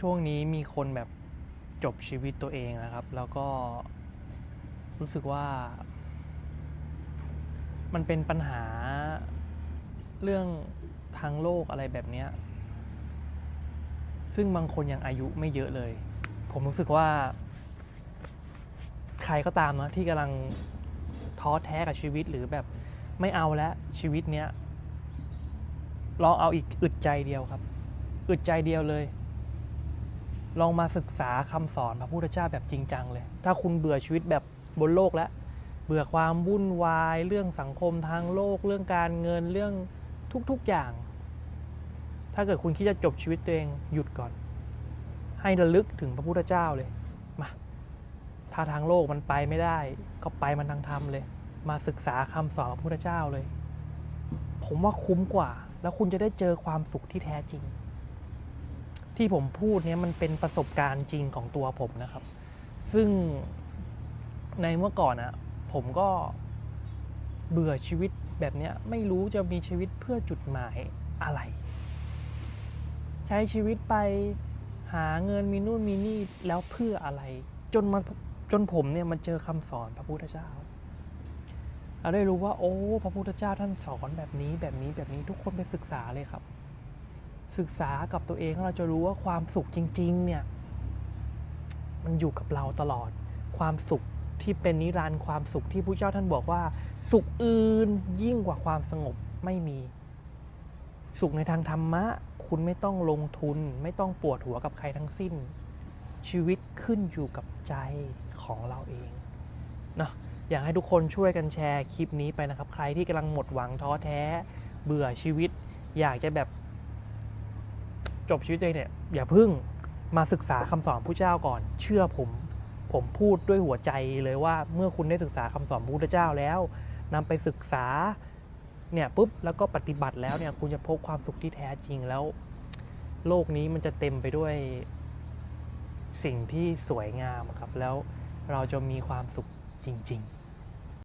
ช่วงนี้มีคนแบบจบชีวิตตัวเองนะครับ แล้วก็รู้สึกว่า มันเป็นปัญหาเรื่องทางโลกอะไรแบบนี้ ซึ่งบางคนยังอายุไม่เยอะเลย ผมรู้สึกว่า ใครก็ตามนะที่กำลังท้อแท้กับชีวิตหรือแบบไม่เอาแล้วชีวิตเนี้ยลองเอาอีกอึดใจเดียวครับ อึดใจเดียวเลย ลองมาศึกษาคำสอนพระพุทธเจ้าแบบจริงจังเลย ถ้าคุณเบื่อชีวิตแบบบนโลกแล้ว เบื่อความวุ่นวาย เรื่องสังคมทางโลก เรื่องการเงินเรื่องทุกๆอย่าง ถ้าเกิดคุณคิดจะจบชีวิตตัวเองหยุดก่อน ให้ระลึกถึงพระพุทธเจ้าเลย มา ถ้าทางโลกมันไปไม่ได้ ก็ไปมันทางธรรมเลย มาศึกษาคำสอนพระพุทธเจ้าเลย ผมว่าคุ้มกว่า แล้วคุณจะได้เจอความสุขที่แท้จริง ที่ผมพูดเนี้ยมันเป็นประสบการณ์จริงของตัวผมนะครับ ซึ่งในเมื่อก่อนอะผมก็เบื่อชีวิตแบบเนี้ยไม่รู้จะมีชีวิตเพื่อจุดหมายอะไร ใช้ชีวิตไปหาเงินมีนู่นมีนี่แล้วเพื่ออะไร จนมาจนผมเนี่ยมันเจอคำสอนพระพุทธเจ้าเราได้รู้ว่าโอ้ พระพุทธเจ้าท่านสอนแบบนี้แบบนี้แบบนี้ทุกคนไปศึกษาเลยครับ ศึกษากับตัวเองเราจะรู้ว่าความสุขจริง ๆ เนี่ย มันอยู่กับเราตลอด ความสุขที่เป็นนิรันดร์ความสุขที่พระเจ้าท่านบอกว่า สุขอื่นยิ่งกว่าความสงบไม่มี สุขในทางธรรมะ คุณไม่ต้องลงทุน ไม่ต้องปวดหัวกับใครทั้งสิ้น ชีวิตขึ้นอยู่กับใจของเราเองเนาะอยากให้ทุกคนช่วยกันแชร์คลิปนี้ไปนะครับ ใครที่กำลังหมดหวังท้อแท้ เบื่อชีวิต อยากจะแบบ จบชีวิตตัวเองเนี่ยอย่าพึ่งมาศึกษาคำสอนผู้เจ้าก่อน เชื่อผมผมพูดด้วยหัวใจเลยว่าเมื่อคุณได้ศึกษาคำสอนพระพุทธเจ้าแล้วนำไปศึกษาเนี่ยปุ๊บแล้วก็ปฏิบัติแล้วเนี่ยคุณจะพบความสุขที่แท้จริงแล้ว โลกนี้มันจะเต็มไปด้วยสิ่งที่สวยงามครับ แล้วเราจะมีความสุขจริง ๆ